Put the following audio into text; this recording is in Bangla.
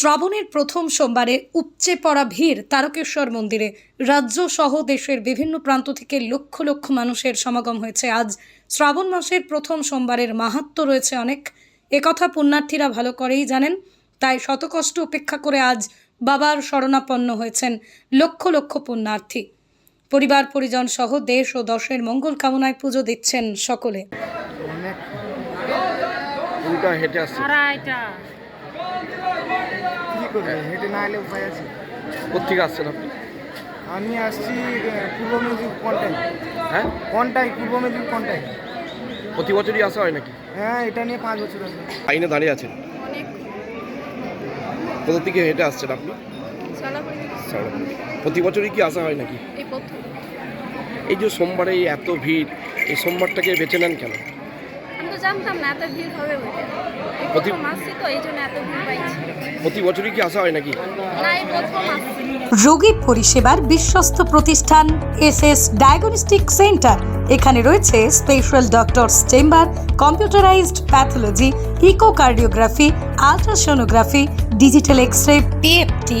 শ্রাবণের প্রথম সোমবারে উপচে পড়া ভিড় তারকেশ্বর মন্দিরে। রাজ্য সহ দেশের বিভিন্ন প্রান্ত থেকে লক্ষ লক্ষ মানুষের সমাগম হয়েছে। আজ শ্রাবণ মাসের প্রথম সোমবারের মাহাত্ম রয়েছে অনেক। একথা পুণ্যার্থীরা ভালো করেই জানেন। তাই শতকষ্ট উপেক্ষা করে আজ বাবার শরণাপন্ন হয়েছেন লক্ষ লক্ষ পুণ্যার্থী। পরিবার পরিজন সহ দেশ ও দশের মঙ্গল কামনায় পুজো দিচ্ছেন সকলে। কি করবে? হেঁটে না এলে উপায় আছে? কোথেকে আসছেন আপনি? আমি আসছি পূর্ব মেদিনীপুর কন্টাই হ্যাঁ? কন্টাই পূর্ব মেদিনীপুর কন্টাই প্রতি বছরই আসা হয় নাকি? হ্যাঁ এটা নিয়ে পাঁচ বছর আছে। আইনে দাঁড়িয়ে আছেন? কোথা থেকে হেঁটে আসছেন আপনি? প্রতি বছরই কি আসা হয় নাকি? এই যে সোমবারে এই এত ভিড় এই সোমবারটাকে বেছে নেন কেন? জানতাম না এত ভিড় হবে প্রতি- প্রথম আসছি তো এই জন্য এত ভিড় পাইছি। প্রতি বছরই কি আসা হয় নাকি? না এই প্রথম আসছি। রোগী পরিষেবার বিশ্বস্ত প্রতিষ্ঠান এস এস ডায়াগনস্টিক সেন্টার এখানে রয়েছে special doctors chamber computerised pathology echocardiography ultrasonography digital X ray PFT